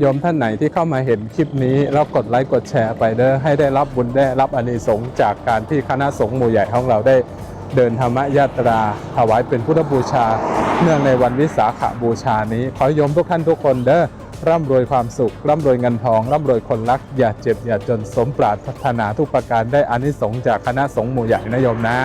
โยมท่านไหนที่เข้ามาเห็นคลิปนี้ แล้วกดไลค์กดแชร์ไปเด้อให้ได้รับบุญได้รับอานิสงส์จากการที่คณะสงฆ์หมู่ใหญ่ของเราได้เดินธรรมยาตรา ถวายเป็นพุทธบูชา เนื่องในวันวิสาขบูชานี้ ขอให้โยมทุกท่านทุกคนเด้อร่ำรวยความสุข ร่ำรวยเงินทอง ร่ำรวยคนรัก อย่าเจ็บอย่าจนสมปรารถนาทุกประการได้อานิสงส์จากคณะสงฆ์หมู่ใหญ่นะโยมนะ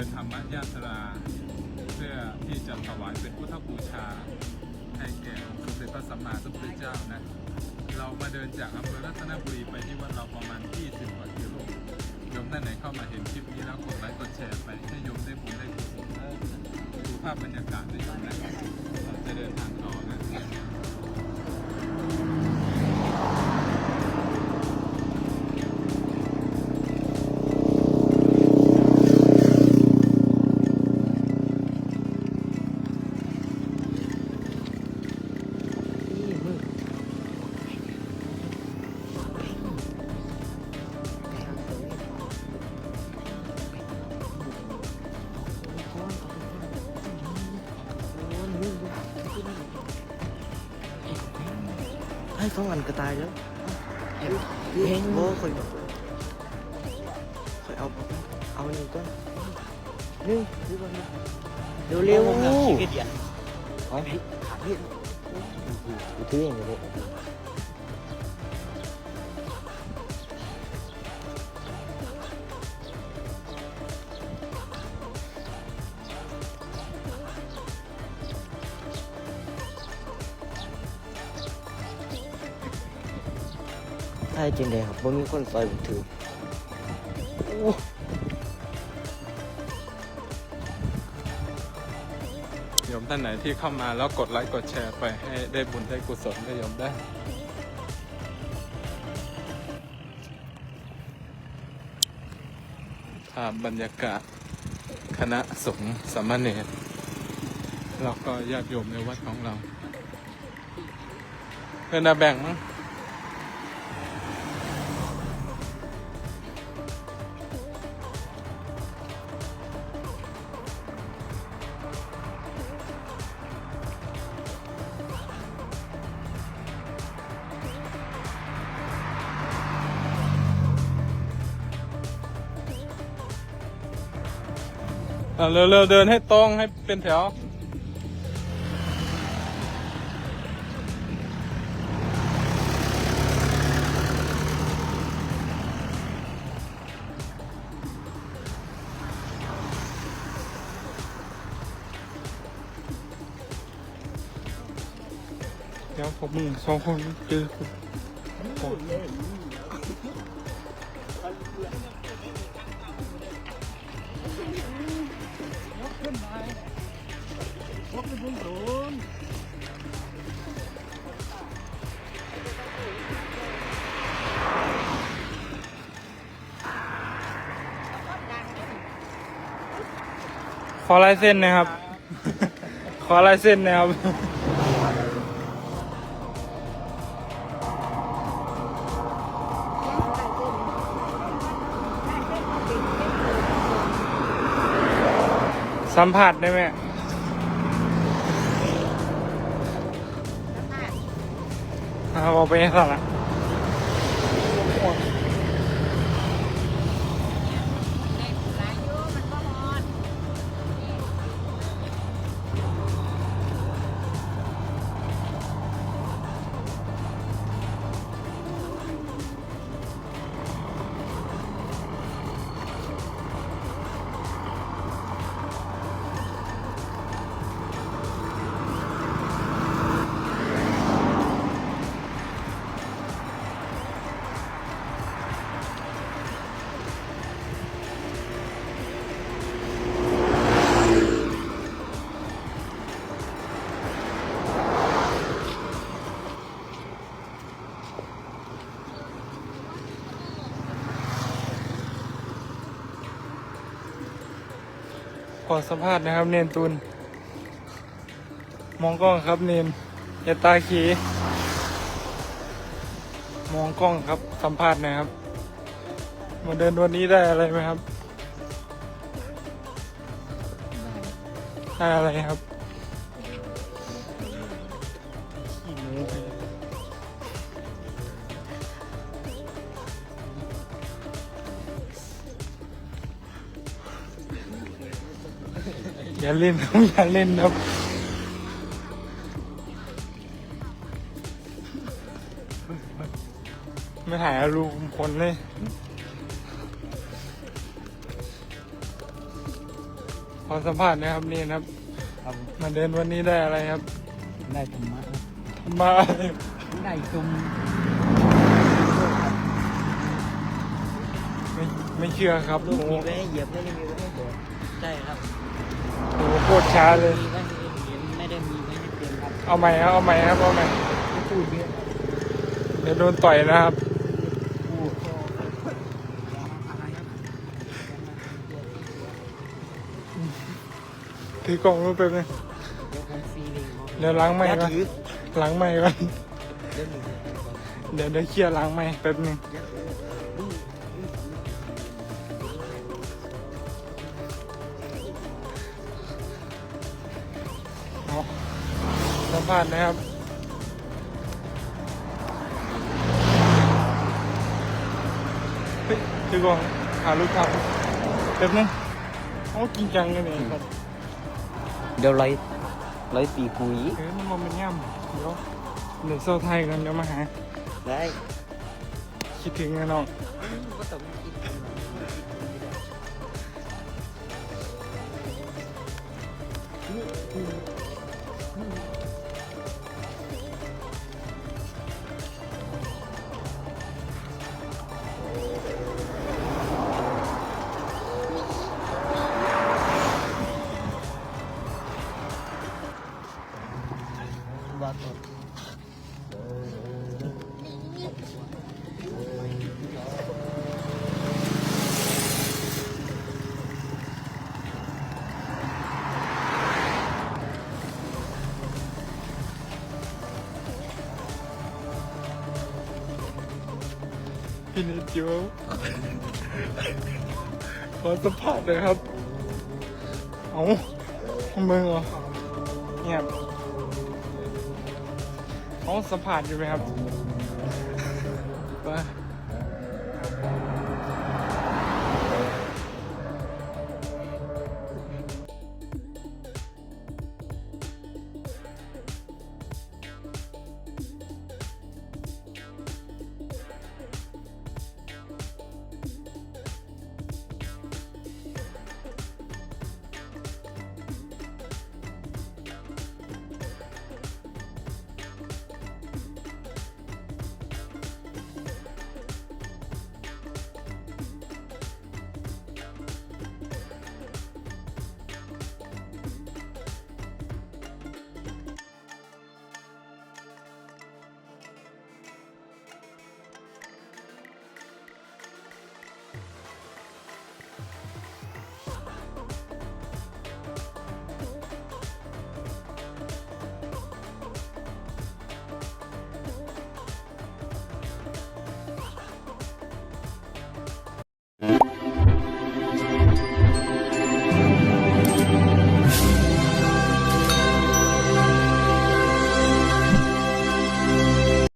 ดินธรรมยาตรา เพื่อที่จะถวายเป็นพุทธบูชา ให้แก่สมเด็จพระสัมมาสัมพุทธเจ้านะ เรามาเดินจากอำเภอรัตนบุรีไปที่วัดเราประมาณ 20 กว่ากิโลโยมท่านไหนเข้ามาเห็นคลิปนี้แล้วกดไลค์กดแชร์ไปให้โยมได้บุญได้กุศลดูภาพบรรยากาศได้โยมนะเราจะเดินทางต่อนะ ให้สองอันก็ตายแล้วเห็นเห็นโบ้คอยคอยเอาเอาหนึ่งก้อนนี่ดูก่อนนะเร็วเร็วเร็วเกียจเร็วเร็วเร็วเร็วเลย ใช่จริงเลยครับบ่มีคนซอยผมถือโอ้โยมท่านไหนที่เข้ามาแล้วกดไลค์กดแชร์ไปให้ได้บุญได้กุศลได้โยมได้ ภาพบรรยากาศคณะสงฆ์สมเณรแล้วก็ญาติโยมในวัดของเราเพื่อนอาแบ่งมั้ง อะเร็วเดินให้ตรงให้เป็นแถว เดี๋ยวผมมึงสองคนเจอคุณ ขอลายเส้นนะครับ ขอลายเส้นนะครับ สัมผัสได้ไหมเอาเอาไปให้สั่งละ อสัมภาษณ์นะครับ เนนตุน มองกล้องครับเนนอย่าตาขีมองกล้องครับสัมภาษณ์นะครับ มาเดินวันนี้ได้อะไรไหมครับได้อะไรครับ อย่าเล่นครับอย่าเล่นครับไม่ถ่ายรูปคนเลยขอสัมภาษณ์นะครับนี่นะครับ ครับมาเดินวันนี้ได้อะไรครับได้ธรรมะครับมาอะไรได้ชมไม่ไม่เชื่อครับลูโอ้กโหมีไว้ให้เหยียบไม่ได้มีไว้ให้เดินใช่ครับ โอ้โหโคตรช้าเลย มีไว้ให้เหยียบไม่ได้มีไว้ให้เปลี่ยนครับเอาใหม่ครับเอาใหม่ครับเอาใหม่ไม่พูดเยอะเดี๋ยวโดนต่อยนะครับ พูดก็ถือกล่องรูปไปบนึงเดี๋ยวผมฟรีเลยครับเดี๋ยวล้างไม้ก่อนล้างไม้ก่อนเดี๋ยวหนึ่งเดี๋ยวเดี๋ยวเคลียร์ล้างไม้แป๊บหนึงเอา สัมภาษณ์นะครับเฮ้ยถือกล่องหาลูกค้าแป๊บนึงเอาจริงจังกันเลยครับเดี๋ยวไล่ไล่ตีกุยเออมันมันย่ำเดี๋ยวเดี๋ยวโซ่ไทยกันเดี๋ยวมาหาได้คิดถึงนะน้องก็ต้อง จิวขอสัมผัสเลยครับ เอาทำไมเหรอเงียบเอาสัมผัสอยู่ไหมครับ